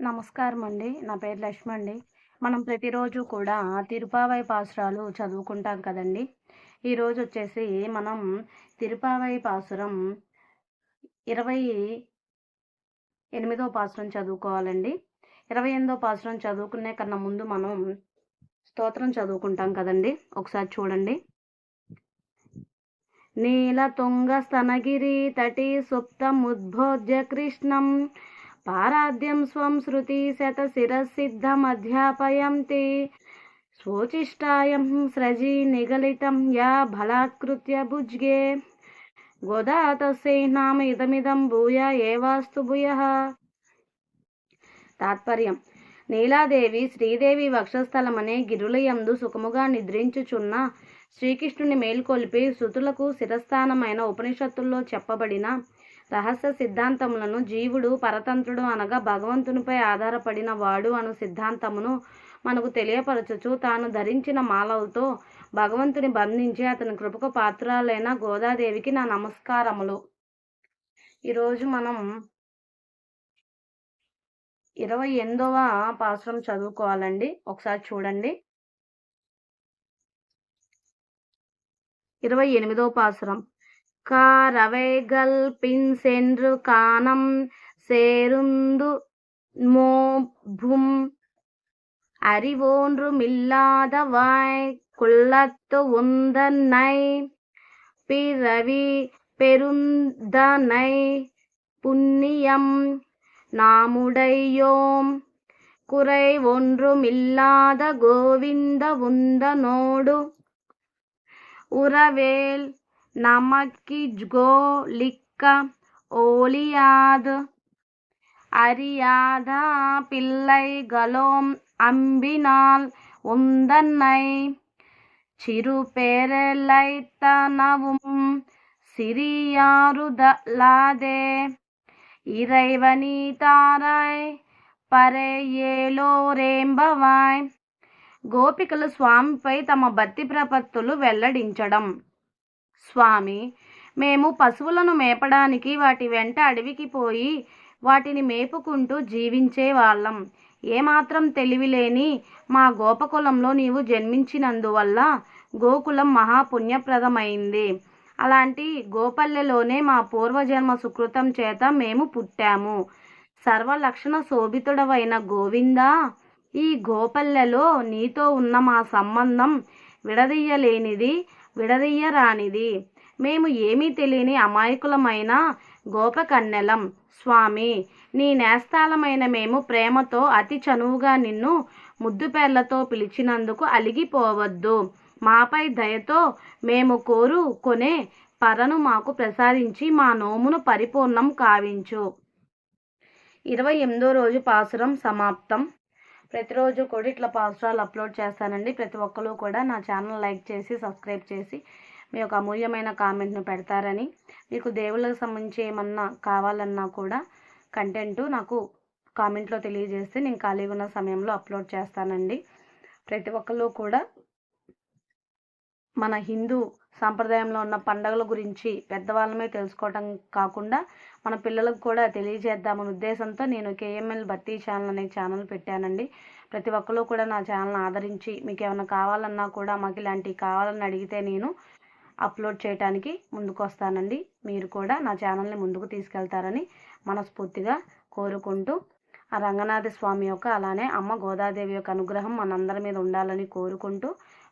నమస్కారం అండి నా పేరు లక్ష్మి అండి మనం ప్రతిరోజు కూడా తిరుపావై పాసురాలు చదువుకుంటాం కదండి. ఈరోజు వచ్చేసి మనం తిరుపావై పాసురం ఇరవై ఎనిమిదో పాసురం చదువుకోవాలండి. ఇరవై ఎనిమిదో పాసురం చదువుకునే కన్నా ముందు మనం స్తోత్రం చదువుకుంటాం కదండి. ఒకసారి చూడండి. నీల తుంగ స్తనగిరి తటి సుప్తముద్భోజ్య కృష్ణం పారాద్యం స్వం శృతి శత శిరసిద్ధమధ్యాపయంతి స్వోచిష్టాయం స్రజి నిగలితం యా బలాకృత్య భుజ్గే. గోదా తస్యై నామ ఇదమిదం భూయ ఏవాస్తు భూయ. తాత్పర్యం. నీలాదేవి శ్రీదేవి వక్షస్థలమనే గిరులయందు సుఖముగా నిద్రించుచున్న శ్రీకృష్ణుని మేల్కొల్పి శృతులకు శిరస్థానమైన ఉపనిషత్తుల్లో చెప్పబడిన రహస్య సిద్ధాంతములను జీవుడు పరతంత్రుడు అనగా భగవంతునిపై ఆధారపడిన వాడు అను సిద్ధాంతమును మనకు తెలియపరచుచు తాను ధరించిన మాలవుతో భగవంతుని బంధించి అతని కృపకు పాత్రాలైన గోదాదేవికి నా నమస్కారములు. ఈరోజు మనం ఇరవై ఎనిమిదవ పాసురం చదువుకోవాలండి. ఒకసారి చూడండి. ఇరవై ఎనిమిదవ పాసురం காரவைகள் பின் சென்று காணம் சேருந்து மோபும் அறிவோன்றுமில்லாதவாய் குள்ளத்து உந்தன்னை பிறவி பெருந்தனை புண்ணியம் நாமுடையோம் குறை ஒன்றுமில்லாத கோவிந்த உந்தனோடு உறவேல் நமக்கிஜ்கோ லிக்க ஒளியாது அறியாதா பிள்ளைகளோம் அம்பினால் உந்தன்னை சிறு பேரலைத்தனவும் சிறியாருதல்லாதே இறைவனி தாராய் பறையேலோரேம்பவாய் గోపికలు స్వామిపై తమ భక్తి ప్రపత్తులు వెల్లడించడం. స్వామి మేము పశువులను మేపడానికి వాటి వెంట అడవికి పోయి వాటిని మేపుకుంటూ జీవించే వాళ్ళం. ఏమాత్రం తెలివిలేని మా గోపకులంలో నీవు జన్మించినందువల్ల గోకులం మహాపుణ్యప్రదమైంది. అలాంటి గోపల్లెలోనే మా పూర్వజన్మ సుకృతం చేత మేము పుట్టాము. సర్వలక్షణ శోభితుడవైన గోవిందా ఈ గోపల్లెలో నీతో ఉన్న మా సంబంధం విడదీయలేనిది విడదీయరానిది. మేము ఏమీ తెలియని అమాయకులమైన గోపకన్నెలం. స్వామి నీ నేస్తాలమైన మేము ప్రేమతో అతి చనువుగా నిన్ను ముద్దుపేర్లతో పిలిచినందుకు అలిగిపోవద్దు. మాపై దయతో మేము కోరు కొనే పరను మాకు ప్రసాదించి మా నోమును పరిపూర్ణం కావించు. ఇరవై ఎనిమిదో రోజు పాసురం సమాప్తం. ప్రతిరోజు కూడా ఇట్లా పాసురాలు అప్లోడ్ చేస్తానండి. ప్రతి ఒక్కరు కూడా నా ఛానల్ లైక్ చేసి సబ్స్క్రైబ్ చేసి మీ యొక్క అమూల్యమైన కామెంట్ను పెడతారని. మీకు దేవుళ్ళకి సంబంధించి ఏమన్నా కావాలన్నా కూడా కంటెంట్ నాకు కామెంట్లో తెలియజేస్తే నేను ఖాళీగా ఉన్న సమయంలో అప్లోడ్ చేస్తానండి. ప్రతి ఒక్కరు కూడా మన హిందూ సాంప్రదాయంలో ఉన్న పండుగల గురించి పెద్దవాళ్ళమే తెలుసుకోవటం కాకుండా మన పిల్లలకు కూడా తెలియజేద్దామనే ఉద్దేశంతో నేను కేఎంఎల్ భర్తీ ఛానల్ అనే ఛానల్ పెట్టానండి. ప్రతి ఒక్కరు కూడా నా ఛానల్ ఆదరించి మీకు ఏమైనా కావాలన్నా కూడా మాకు ఇలాంటివి కావాలని అడిగితే నేను అప్లోడ్ చేయడానికి ముందుకు వస్తానండి. మీరు కూడా నా ఛానల్ని ముందుకు తీసుకెళ్తారని మనస్ఫూర్తిగా కోరుకుంటూ ఆ రంగనాథ స్వామి యొక్క అలానే అమ్మ గోదాదేవి యొక్క అనుగ్రహం మనందరి మీద ఉండాలని కోరుకుంటూ